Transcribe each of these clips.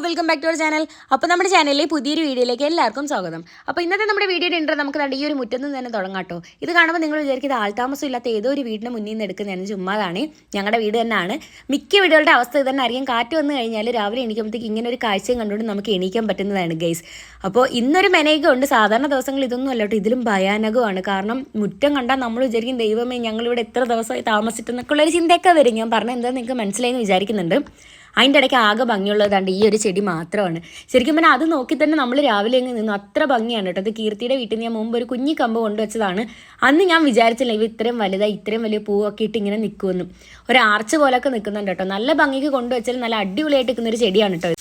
Welcome back to our channel അപ്പോൾ നമ്മുടെ ചാനലിലെ പുതിയൊരു വീഡിയോയിലേക്ക് എല്ലാവർക്കും സ്വാഗതം. അപ്പോൾ ഇന്നത്തെ നമ്മുടെ വീഡിയോയുടെ ഇൻട്രോ നമുക്ക് ഈ ഒരു മുറ്റത്ത് നിന്ന് തന്നെ തുടങ്ങാട്ടോ ഇത് കാണുമ്പോൾ നിങ്ങൾ വിചാരിക്കുന്നത് ആൾതാമസം ഇല്ലാത്ത ഏതോ ഒരു വീടിന് മുന്നിൽ നിന്ന് എടുക്കുന്നതാണ്. ചുമ്മാതാണ്. ഞങ്ങളുടെ വീട് തന്നെയാണ്. മിക്ക വീടുകളുടെ അവസ്ഥ ഇത് തന്നെ. അറിയാം കാറ്റ് വന്നു കഴിഞ്ഞാൽ രാവിലെ എണീക്കുമ്പോഴത്തേക്ക് ഇങ്ങനെ ഒരു കാഴ്ചയും കണ്ടുകൊണ്ട് നമുക്ക് എണീക്കാൻ പറ്റുന്നതാണ് ഗൈസ് അപ്പോൾ ഇന്നൊരു മെനയൊക്കെ ഉണ്ട്. സാധാരണ ദിവസങ്ങൾ ഇതൊന്നും അല്ല കേട്ടോ. ഇതിലും ഭയാനകമാണ് കാരണം മുറ്റം കണ്ടാൽ നമ്മൾ വിചാരിക്കും ദൈവമേ ഞങ്ങളിവിടെ എത്ര ദിവസമായി താമസിച്ചെന്നൊക്കെ ഉള്ളൊരു ചിന്തയൊക്കെ വരും. ഞാൻ പറഞ്ഞത് എന്താ നിങ്ങൾക്ക് മനസ്സിലായെന്ന് വിചാരിക്കുന്നുണ്ട്. അതിന്റെ ഇടയ്ക്ക് ആകെ ഭംഗിയുള്ളതാണ്ട് ഈ ഒരു ചെടി മാത്രമാണ്. ശരിക്കും പറഞ്ഞാൽ അത് നോക്കി തന്നെ നമ്മൾ രാവിലെ അങ്ങ് നിന്നു. അത്ര ഭംഗിയാണ് കേട്ടോ. അത് കീർത്തിയുടെ വീട്ടിൽ നിന്ന് ഞാൻ മുമ്പ് ഒരു കുഞ്ഞി കമ്പ് കൊണ്ടുവച്ചതാണ്. അന്ന് ഞാൻ വിചാരിച്ചില്ല ഇവ ഇത്രയും വലുതായി ഇത്രയും വലിയ പൂവൊക്കെ ഇട്ട് ഇങ്ങനെ നിൽക്കുമെന്നും ഒരു ആർച്ച് പോലൊക്കെ നിൽക്കുന്നുണ്ട് കേട്ടോ. നല്ല ഭംഗിക്ക് കൊണ്ടുവച്ചാൽ നല്ല അടിപൊളിയായിട്ട് നിൽക്കുന്ന ഒരു ചെടിയാണ് കേട്ടോ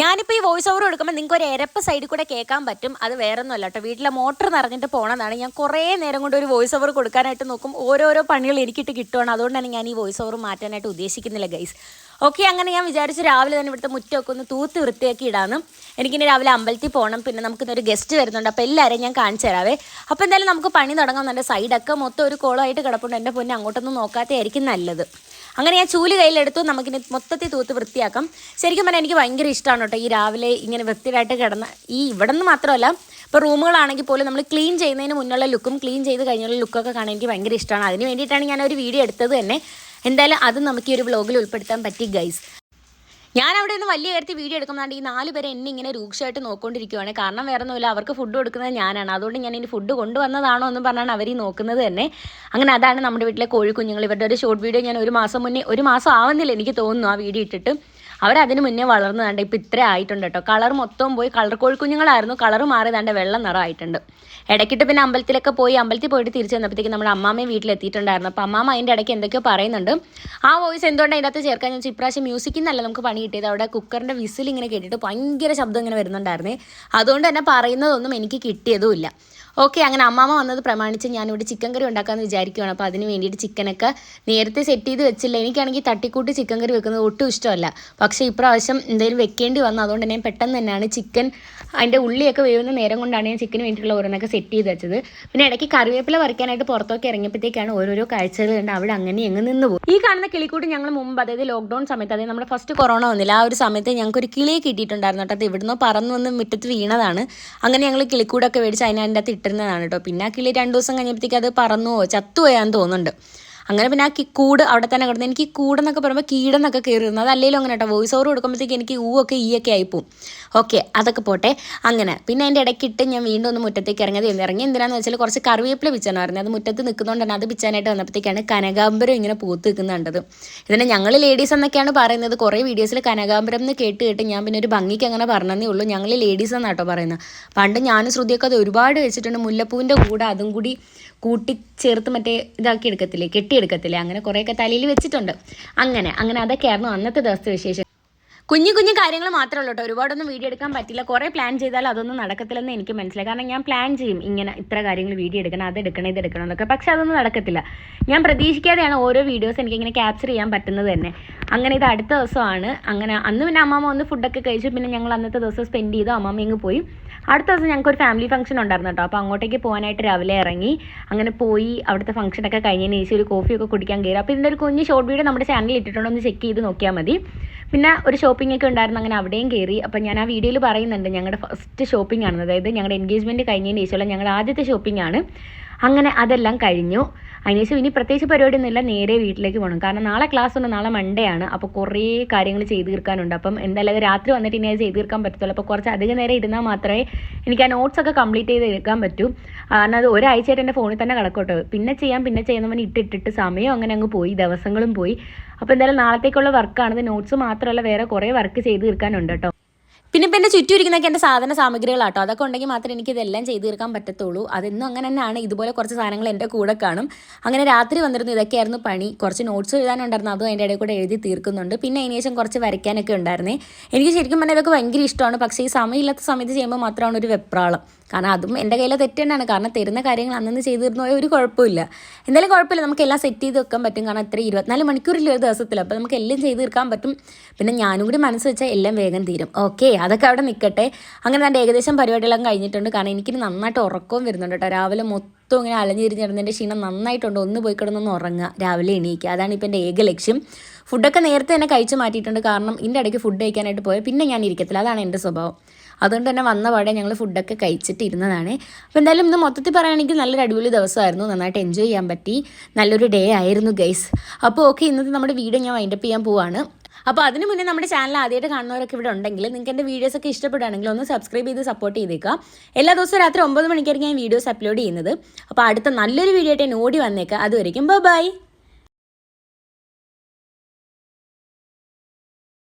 ഞാനിപ്പോൾ ഈ വോയിസ് ഓവർ കൊടുക്കുമ്പോൾ നിങ്ങൾക്ക് ഒരു എരപ്പ് സൈഡിൽ കൂടെ കേൾക്കാൻ പറ്റും. അത് വേറെ ഒന്നുമല്ല കേട്ടോ. വീട്ടിലെ മോട്ടർ നിറഞ്ഞിട്ട് പോണതാണ്. ഞാൻ കുറേ നേരം കൊണ്ട് ഒരു വോയിസ് ഓവർ കൊടുക്കാനായിട്ട് നോക്കും. ഓരോരോ പണികൾ എനിക്കിട്ട് കിട്ടുകയാണ് അതുകൊണ്ടാണ് ഞാൻ ഈ വോയിസ് ഓവർ മാറ്റാനായിട്ട് ഉദ്ദേശിക്കുന്നില്ല ഗൈസ് ഓക്കെ അങ്ങനെ ഞാൻ വിചാരിച്ചു രാവിലെ തന്നെ ഇവിടുത്തെ മുറ്റമൊക്കെ ഒന്ന് തൂത്ത് വൃത്തിയാക്കി ഇടാന്ന്. എനിക്കിനി രാവിലെ അമ്പലത്തിൽ പോകണം പിന്നെ നമുക്കിന്നൊരു ഗസ്റ്റ് വരുന്നുണ്ട് അപ്പോൾ എല്ലാവരെയും ഞാൻ കാണിച്ചു തരാവേ. അപ്പോൾ എന്തായാലും നമുക്ക് പണി തുടങ്ങാം നല്ല സൈഡൊക്കെ മൊത്തം ഒരു കോളമായിട്ട് കിടപ്പുണ്ട്. എന്റെ പൊന്നെ അങ്ങോട്ടൊന്നും നോക്കാത്തതായിരിക്കും നല്ലത്. അങ്ങനെ ഞാൻ ചൂൽ കയ്യിലെടുത്തു നമുക്കിനി മൊത്തത്തിൽ തൂത്ത് വൃത്തിയാക്കാം. ശരിക്കും പറഞ്ഞാൽ എനിക്ക് ഭയങ്കര ഇഷ്ടമാണ് കേട്ടോ ഈ രാവിലെ ഇങ്ങനെ വൃത്തിയായിട്ട് കിടന്ന. ഈ ഇവിടെ നിന്ന് മാത്രമല്ല ഇപ്പോൾ റൂമുകളാണെങ്കിൽ പോലും നമ്മൾ ക്ലീൻ ചെയ്യുന്നതിന് മുന്നുള്ള ലുക്കും ക്ലീൻ ചെയ്ത് കഴിഞ്ഞുള്ള ലുക്കൊക്കെ കാണാൻ എനിക്ക് ഭയങ്കര ഇഷ്ടമാണ് അതിന് വേണ്ടിയിട്ടാണ് ഞാൻ ഒരു വീഡിയോ എടുത്തത് തന്നെ. എന്തായാലും അത് നമുക്ക് ഈ ഒരു വ്ളോഗിൽ ഉൾപ്പെടുത്താൻ പറ്റി ഗൈസ് ഞാൻ അവിടെ നിന്ന് വലിയ കാര്യത്തിൽ വീഡിയോ എടുക്കുന്നതാണ് ഈ നാല് പേരെ എന്നെ ഇങ്ങനെ രൂക്ഷമായിട്ട് നോക്കൊണ്ടിരിക്കുവാണ്. കാരണം വേറെ ഒന്നുമില്ല അവർക്ക് ഫുഡ് കൊടുക്കുന്നത് ഞാനാണ്. അതുകൊണ്ട് ഞാൻ ഇനി ഫുഡ് കൊണ്ടുവന്നതാണോ എന്ന് പറഞ്ഞാണ് അവർ ഈ നോക്കുന്നത് തന്നെ. അങ്ങനെ അതാണ് നമ്മുടെ വീട്ടിലെ കോഴിക്കുഞ്ഞുങ്ങൾ. ഇവരുടെ ഒരു ഷോർട്ട് വീഡിയോ ഞാൻ ഒരു മാസം മുന്നേ ഒരു മാസം ആവുന്നില്ല എനിക്ക് തോന്നുന്നു ആ വീഡിയോ ഇട്ടിട്ട്. അവരതിന് മുന്നേ വളർന്നതാണ്ട് ഇപ്പം ഇത്ര ആയിട്ടുണ്ട് കേട്ടോ. കളർ മൊത്തം പോയി. കളർ കോഴിക്കുഞ്ഞുങ്ങളായിരുന്നു. കളർ മാറിയതാണ്ട് വെള്ളം നിറമായിട്ടുണ്ട് ഇടയ്ക്കിട്ട് പിന്നെ അമ്പലത്തിലൊക്കെ പോയി അമ്പലത്തിൽ പോയിട്ട് തിരിച്ചു വന്നപ്പോഴത്തേക്ക് നമ്മൾ അമ്മാമ്മയും വീട്ടിലെത്തിയിട്ടുണ്ടായിരുന്നു. അപ്പം അമ്മാമ്മ അതിന്റെ ഇടയ്ക്ക് എന്തൊക്കെയോ പറയുന്നുണ്ട്. ആ വോയിസ് എന്തുകൊണ്ട് അതിന്റെ അകത്ത് ചേർക്കാൻ വെച്ചാൽ ഇപ്രാവശ്യം മ്യൂസിക്കിൽ നിന്നല്ല നമുക്ക് പണി കിട്ടിയത്. അവിടെ കുക്കറിന്റെ വിസിൽ ഇങ്ങനെ കേട്ടിട്ട് ഭയങ്കര ശബ്ദം ഇങ്ങനെ വരുന്നുണ്ടായിരുന്നേ. അതുകൊണ്ട് തന്നെ പറയുന്നതൊന്നും എനിക്ക് കിട്ടിയതുമില്ല ഓക്കെ അങ്ങനെ അമ്മാമ്മ വന്നത് പ്രമാണിച്ച് ഞാനിവിടെ ചിക്കൻ കറി ഉണ്ടാക്കാമെന്ന് വിചാരിക്കുകയാണ് അപ്പോൾ അതിന് വേണ്ടിയിട്ട് ചിക്കനൊക്കെ നേരത്തെ സെറ്റ് ചെയ്ത് വെച്ചില്ല. എനിക്കാണെങ്കിൽ തട്ടിക്കൂട്ടി ചിക്കൻ കറി വെക്കുന്നത് ഒട്ടും ഇഷ്ടമല്ല. പക്ഷേ ഇപ്രാവശ്യം എന്തെങ്കിലും വെക്കേണ്ടി വന്നു. അതുകൊണ്ട് തന്നെ പെട്ടെന്ന് തന്നെയാണ് ചിക്കൻ അതിന്റെ ഉള്ളിയൊക്കെ വേവുന്ന നേരം കൊണ്ടാണ് ഞാൻ ചിക്കന് വേണ്ടിയിട്ടുള്ള ഓരോന്നൊക്കെ സെറ്റ് ചെയ്ത് വെച്ചത്. പിന്നെ ഇടയ്ക്ക് കറിവേപ്പില പറിക്കാനായിട്ട് പുറത്തൊക്കെ ഇറങ്ങിയപ്പോഴത്തേക്കാണ് ഓരോരോ കാഴ്ചകൾ കണ്ട് അവിടെ അങ്ങനെ എങ്ങ് നിന്ന് പോകും ഈ കാണുന്ന കിളിക്കൂട്ട് ഞങ്ങൾ മുമ്പ് അതായത് ലോക്ക്ഡൗൺ സമയത്ത് അതായത് നമ്മുടെ ഫസ്റ്റ് കൊറോണ വന്നില്ല ആ ഒരു സമയത്ത് ഞങ്ങൾക്ക് ഒരു കിളിയെ കിട്ടിയിട്ടുണ്ടായിരുന്നു കേട്ടോ. അത് ഇവിടുന്ന് പറന്ന് വന്ന് മുറ്റത്ത് വീണതാണ്. അങ്ങനെ ഞങ്ങൾ കിളിക്കൂടൊക്കെ മേടിച്ച് അതിനകത്ത് അകത്ത് ഇട്ടിരുന്നതാണ് കേട്ടോ. പിന്നെ ആ കിളി രണ്ട് ദിവസം കഴിഞ്ഞപ്പോഴത്തേക്ക് അത് പറന്നുവോ ചത്തുപോയാന്ന് തോന്നുന്നുണ്ട്. അങ്ങനെ പിന്നെ ആ കിക്കൂട് കൂട് അവിടെ തന്നെ കിടന്നു എനിക്ക് കൂടെന്നൊക്കെ പറയുമ്പോൾ കീടെന്നൊക്കെ കയറി ഇരുന്നു അത് അല്ലെങ്കിലും അങ്ങനെ കേട്ടോ വോയിസ് ഓവർ കൊടുക്കുമ്പോഴത്തേക്ക് എനിക്ക് ഊ ഒക്കെ ഈ ഒക്കെ ആയിപ്പോവും ഓക്കെ അതൊക്കെ പോട്ടെ. അങ്ങനെ. പിന്നെ അതിന്റെ ഇടയ്ക്കിട്ട് ഞാൻ വീണ്ടും ഒന്ന് മുറ്റത്തേക്ക് ഇറങ്ങിയത് ഇറങ്ങി എന്തിനാന്ന് വെച്ചാൽ കുറച്ച് കറിവേപ്പില പിച്ചാനായിരുന്നു. അത് മുറ്റത്ത് നിൽക്കുന്നതുകൊണ്ട് അത് പിച്ചാനായിട്ട് വന്നപ്പോഴത്തേക്കാണ് കനകാംബരം ഇങ്ങനെ പൂത്ത് നിൽക്കുന്നുണ്ടത് ഇതിനെ ഞങ്ങൾ ലേഡീസ് എന്നൊക്കെയാണ് പറയുന്നത്. കുറേ വീഡിയോസിൽ കനകാംബരം എന്ന് കേട്ട് കേട്ട് ഞാൻ പിന്നെ ഒരു ഭംഗിക്ക് അങ്ങനെ പറഞ്ഞതേ ഉള്ളൂ. ഞങ്ങൾ ലേഡീസ് എന്നാട്ടോ കേട്ടോ പറയുന്നത്. പണ്ട് ഞാനും ശ്രുതിയൊക്കെ അത് ഒരുപാട് വെച്ചിട്ടുണ്ട്. മുല്ലപ്പൂവിന്റെ കൂടെ അതും കൂടി കൂട്ടി ചേർത്ത് മറ്റേ ഇതാക്കി എടുക്കത്തില്ലേ? കെട്ടിയെടുക്കത്തില്ലേ അങ്ങനെ കുറേയൊക്കെ തലയിൽ വെച്ചിട്ടുണ്ട്. അങ്ങനെ അങ്ങനെ അതൊക്കെയായിരുന്നു അന്നത്തെ ദിവസത്തെ വിശേഷം കുഞ്ഞു കുഞ്ഞു കാര്യങ്ങൾ മാത്രമേ ഉള്ളൂ കേട്ടോ. ഒരുപാടൊന്നും വീഡിയോ എടുക്കാൻ പറ്റില്ല. കുറേ പ്ലാൻ ചെയ്താൽ അതൊന്നും നടക്കത്തില്ലെന്ന് എനിക്ക് മനസ്സിലായി. കാരണം ഞാൻ പ്ലാൻ ചെയ്യും ഇങ്ങനെ ഇത്ര കാര്യങ്ങൾ വീഡിയോ എടുക്കണം അത് എടുക്കണം ഇത് എടുക്കണം എന്നൊക്കെ. പക്ഷെ അതൊന്നും നടക്കത്തില്ല. ഞാൻ പ്രതീക്ഷിക്കാതെയാണ് ഓരോ വീഡിയോസ് എനിക്ക് ഇങ്ങനെ ക്യാപ്ചർ ചെയ്യാൻ പറ്റുന്നത് തന്നെ. അങ്ങനെ ഇത് അടുത്ത ദിവസമാണ്. അങ്ങനെ അന്ന് പിന്നെ അമ്മാമ്മ ഒന്ന് ഫുഡൊക്കെ കഴിച്ചു. പിന്നെ ഞങ്ങൾ അന്നത്തെ ദിവസം സ്പെൻഡ് ചെയ്തു. അമ്മാമ്മ ഇങ്ങ് പോയി. അടുത്ത ദിവസം ഞങ്ങൾക്ക് ഒരു ഫാമിലി ഫംഗ്ഷൻ ഉണ്ടായിരുന്നു കേട്ടോ. അപ്പോൾ അങ്ങോട്ടേക്ക് പോകാനായിട്ട് രാവിലെ ഇറങ്ങി അങ്ങനെ പോയി അവിടുത്തെ ഫംഗ്ഷനൊക്കെ കഴിഞ്ഞതിന് ശേഷം ഒരു കോഫിയൊക്കെ കുടിക്കാൻ കയറി. അപ്പോൾ ഇതിന്റെ ഒരു കുഞ്ഞ് ഷോർട്ട് വീഡിയോ നമ്മുടെ ചാനലിൽ ഇട്ടിട്ടുണ്ടോ. ഒന്ന് ചെക്ക് ചെയ്ത് നോക്കിയാൽ മതി. പിന്നെ ഒരു ഷോപ്പിംഗ് ഒക്കെ ഉണ്ടായിരുന്നു. അങ്ങനെ അവിടെയും കയറി. അപ്പോൾ ഞാൻ ആ വീഡിയോയിൽ പറയുന്നുണ്ട് ഞങ്ങളുടെ ഫസ്റ്റ് ഷോപ്പിംഗ് ആണ്. അതായത് ഞങ്ങളുടെ എൻഗേജ്മെന്റ് കഴിഞ്ഞതിന് ശേഷമുള്ള ഞങ്ങളുടെ ആദ്യത്തെ ഷോപ്പിംഗ് ആണ്. അങ്ങനെ അതെല്ലാം കഴിഞ്ഞു. അതിനുശേഷം ഇനി പ്രത്യേകിച്ച് പരിപാടിയൊന്നുമില്ല. നേരെ വീട്ടിലേക്ക് പോകണം കാരണം നാളെ ക്ലാസ് ഉണ്ട്. നാളെ മൺഡേ ആണ്. അപ്പോൾ കുറേ കാര്യങ്ങൾ ചെയ്ത് തീർക്കാനുണ്ട്. അപ്പം എന്തായാലും രാത്രി വന്നിട്ട് ഇനി അത് ചെയ്ത് തീർക്കാൻ പറ്റത്തുള്ളൂ. അപ്പോൾ കുറച്ച് അധികം നേരം ഇരുന്നാൽ മാത്രമേ എനിക്ക് ആ നോട്ട്സ് ഒക്കെ കംപ്ലീറ്റ് ചെയ്ത് എടുക്കാൻ പറ്റൂ. കാരണം അത് ഒരാഴ്ചയായിട്ട് എന്റെ ഫോണിൽ തന്നെ കിടക്കോട്ടോ. പിന്നെ ചെയ്യാം. പിന്നെ ചെയ്യുന്നവൻ ഇട്ടിട്ടിട്ട് സമയം അങ്ങനെ അങ്ങ് പോയി. ദിവസങ്ങളും പോയി. അപ്പോൾ എന്തായാലും നാളത്തേക്കുള്ള വർക്കാണ് നോട്ട്സ് മാത്രമല്ല വേറെ കുറേ വർക്ക് ചെയ്ത് തീർക്കാനുണ്ട് കേട്ടോ. പിന്നെ ഇപ്പം എന്റെ ചുറ്റും ഇരിക്കുന്നതൊക്കെ എന്റെ സാധന സാമഗ്രികളാട്ടോ. അതൊക്കെ ഉണ്ടെങ്കിൽ മാത്രമേ എനിക്ക് ഇതെല്ലാം ചെയ്തു തീർക്കാൻ പറ്റത്തുള്ളൂ. അതെന്നും അങ്ങനെ തന്നെയാണ്. ഇതുപോലെ കുറച്ച് സാധനങ്ങൾ എന്റെ കൂടെ കാണും. അങ്ങനെ രാത്രി വന്നിരുന്നു. ഇതൊക്കെയായിരുന്നു പണി. കുറച്ച് നോട്ട്സ് എഴുതാനുണ്ടായിരുന്നു. അതും അതിന്റെ ഇടയിൽ കൂടെ എഴുതി തീർക്കുന്നുണ്ട്. പിന്നെ അതിന് ശേഷം കുറച്ച് വരയ്ക്കാനൊക്കെ ഉണ്ടായിരുന്നേ. എനിക്ക് ശരിക്കും പറഞ്ഞാൽ ഇതൊക്കെ ഭയങ്കര ഇഷ്ടമാണ്. പക്ഷേ ഈ സമയമില്ലാത്ത സമയത്ത് ചെയ്യുമ്പോൾ മാത്രമാണ് ഒരു വെപ്രാളം. കാരണം അതും എന്റെ കയ്യിലെ തെറ്റ് തന്നെയാണ്. കാരണം തരുന്ന കാര്യങ്ങൾ അന്നു ചെയ്തു തീർന്നു ഒരു കുഴപ്പമില്ല. എന്തായാലും കുഴപ്പമില്ല. നമുക്ക് എല്ലാം സെറ്റ് ചെയ്ത് വെക്കാൻ പറ്റും. കാരണം അത്ര ഇരുപത്തിനാല് മണിക്കൂറിൽ ഒരു ദിവസത്തിൽ. അപ്പോൾ നമുക്ക് എല്ലാം ചെയ്ത് തീർക്കാൻ പറ്റും. പിന്നെ ഞാനും കൂടി മനസ്സ് വെച്ചാൽ എല്ലാം വേഗം തീരും. ഓക്കെ അതൊക്കെ അവിടെ നിൽക്കട്ടെ അങ്ങനെ എന്റെ ഏകദേശം പരിപാടികളെല്ലാം കഴിഞ്ഞിട്ടുണ്ട്. കാരണം എനിക്ക് നന്നായിട്ട് ഉറക്കവും വരുന്നുണ്ട് കേട്ടോ. രാവിലെ മൊത്തം ഇങ്ങനെ അലഞ്ഞിരിഞ്ഞിരുന്നതിന്റെ ക്ഷീണം നന്നായിട്ടുണ്ട്. ഒന്ന് പോയി കിടന്നൊന്ന് ഉറങ്ങുക. രാവിലെ എണീക്കുക. അതാണ് ഇപ്പം എന്റെ ഏക ലക്ഷ്യം. ഫുഡൊക്കെ നേരത്തെ തന്നെ കഴിച്ച് മാറ്റിയിട്ടുണ്ട്. കാരണം ഇതിന്റെ ഇടയ്ക്ക് ഫുഡ് കഴിക്കാനായിട്ട് പോയാൽ പിന്നെ ഞാൻ ഇരിക്കത്തില്ല. അതാണ് എന്റെ സ്വഭാവം. അതുകൊണ്ട് തന്നെ വന്ന പാടെ ഞങ്ങൾ ഫുഡൊക്കെ കഴിച്ചിട്ട് ഇരുന്നതാണ് അപ്പോൾ എന്തായാലും ഇന്ന് മൊത്തത്തിൽ പറയുകയാണെങ്കിൽ നല്ലൊരു അടിപൊളി ദിവസമായിരുന്നു. നന്നായിട്ട് എൻജോയ് ചെയ്യാൻ പറ്റി. നല്ലൊരു ഡേ ആയിരുന്നു ഗൈസ് അപ്പോൾ ഓക്കെ ഇന്നത്തെ നമ്മുടെ വീഡിയോ ഞാൻ വൈൻഡപ്പ് ചെയ്യാൻ പോവാണ്. അപ്പോൾ അതിന് മുന്നേ നമ്മുടെ ചാനൽ ആദ്യമായിട്ട് കാണുന്നവരൊക്കെ ഇവിടെ ഉണ്ടെങ്കിൽ നിങ്ങൾക്ക് എന്റെ വീഡിയോസ് ഒക്കെ ഇഷ്ടപ്പെടുകയാണെങ്കിൽ ഒന്ന് സബ്സ്ക്രൈബ് ചെയ്ത് സപ്പോർട്ട് ചെയ്തേക്കുക. എല്ലാ ദിവസവും രാത്രി ഒമ്പത് മണിക്കായിരിക്കും ഞാൻ വീഡിയോസ് അപ്ലോഡ് ചെയ്യുന്നത്. അപ്പോൾ അടുത്ത നല്ലൊരു വീഡിയോ ആയിട്ട് ഞാൻ ഓടി വന്നേക്കാം. അതുവരെയും ബൈ